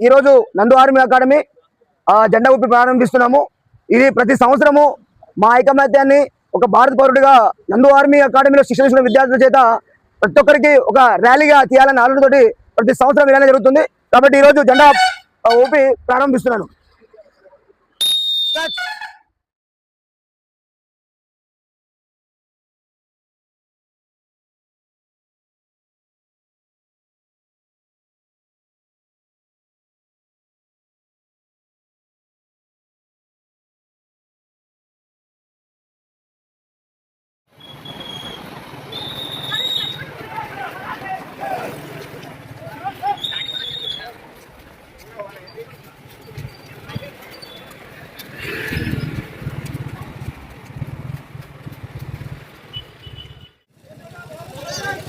ఈరోజు నందు army academy ఆ, జెండా ఊపి ప్రారంభిస్తున్నాము. ఇది ప్రతి సంవత్సరము మా ఐకమత్యాన్ని ఒక భారత పౌరుడిగా నందు ఆర్మీ అకాడమీలో శిక్షణ తీసుకున్న విద్యార్థుల చేత ప్రతి ఒక్కరికి ఒక ర్యాలీగా తీయాలని ఆలోచనతోటి ప్రతి సంవత్సరం ఇలానే జరుగుతుంది. కాబట్టి ఈరోజు జెండా ఊపి ప్రారంభిస్తున్నాను.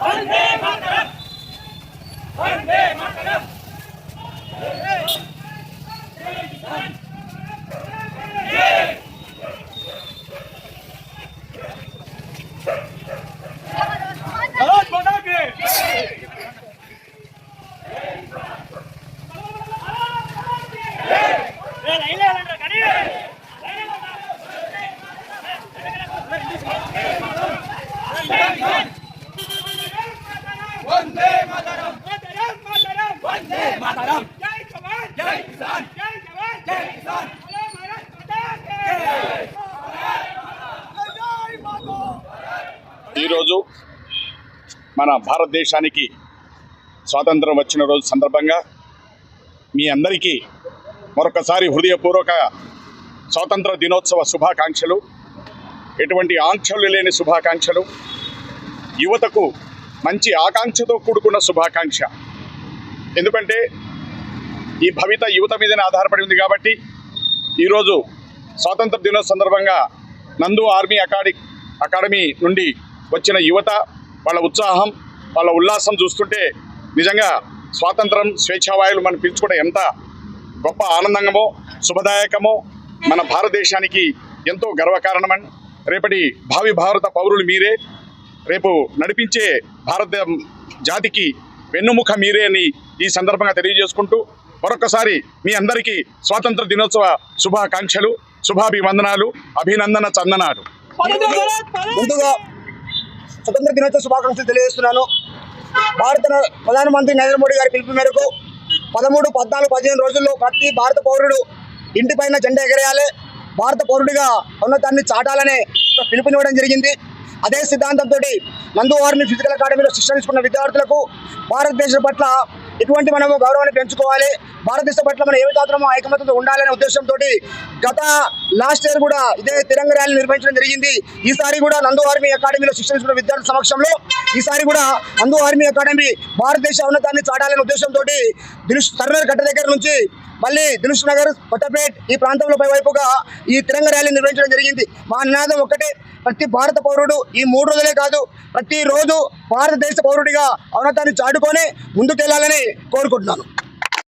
Andre! ఈరోజు మన భారతదేశానికి స్వాతంత్రం వచ్చిన రోజు సందర్భంగా మీ అందరికీ మరొకసారి హృదయపూర్వక స్వాతంత్ర దినోత్సవ శుభాకాంక్షలు ఎటువంటి ఆంక్షలు లేని శుభాకాంక్షలు యువతకు మంచి ఆకాంక్షతో కూడుకున్న శుభాకాంక్ష. ఎందుకంటే ఈ భవిత యువత మీదనే ఆధారపడి ఉంది కాబట్టి ఈరోజు స్వాతంత్ర దినోత్సవ సందర్భంగా నందు ఆర్మీ అకాడమీ అకాడమీ నుండి వచ్చిన యువత వాళ్ళ ఉత్సాహం వాళ్ళ ఉల్లాసం చూస్తుంటే నిజంగా స్వాతంత్రం స్వేచ్ఛావాయులు మనం పిలుచుకోవడం ఎంత గొప్ప ఆనందంగమో శుభదాయకమో మన భారతదేశానికి ఎంతో గర్వకారణమని రేపటి భావి భారత పౌరులు మీరే రేపు నడిపించే భారత జాతికి వెన్నుముఖ మీరే అని ఈ సందర్భంగా తెలియజేసుకుంటూ మరొకసారి మీ అందరికీ స్వాతంత్ర దినోత్సవ శుభాకాంక్షలు శుభాభివందనాలు అభినందన చందనాలు. ముందుగా స్వతంత్ర దినోత్సవ శుభాకాంక్షలు తెలియజేస్తున్నాను. భారత ప్రధానమంత్రి నరేంద్ర మోడీ గారి పిలుపు మేరకు పదమూడు పద్నాలుగు పదిహేను రోజుల్లో ప్రతి భారత పౌరుడు ఇంటిపైన జెండా ఎగరేయాలి. భారత పౌరుడిగా ఉన్నతాన్ని చాటాలనే పిలుపునివ్వడం జరిగింది. అదే సిద్ధాంతంతో నందు ఫిజికల్ అకాడమీలో శిక్షణ తీసుకున్న విద్యార్థులకు భారతదేశం పట్ల ఇటువంటి మనము గౌరవాన్ని పెంచుకోవాలి. భారతదేశం పట్ల మనం ఏ విధాత్రమో ఐకమత్యంతో ఉండాలనే ఉద్దేశంతో గత లాస్ట్ ఇయర్ కూడా ఇదే తిరంగ ర్యాలీ నిర్వహించడం జరిగింది. ఈసారి కూడా నందు ఆర్మీ అకాడమీలో శిక్షణ విద్యార్థుల సమక్షంలో ఈసారి కూడా నందు ఆర్మీ అకాడమీ భారతదేశ ఉన్నతాన్ని చాటాలనే ఉద్దేశంతో దినుష్ సర్వేర్ గట్ట దగ్గర నుంచి మళ్ళీ దినుష్ నగర్ కొత్తపేట్ ఈ ప్రాంతంలో పై వైపుగా ఈ తిరంగ ర్యాలీ నిర్వహించడం జరిగింది. మా నినాదం ఒక్కటే ప్రతి భారత పౌరుడు ఈ మూడు రోజులే కాదు ప్రతిరోజు భారతదేశ పౌరుడిగా అవనతాన్ని చాటుకొని ముందుకెళ్ళాలని కోరుకుంటున్నాను.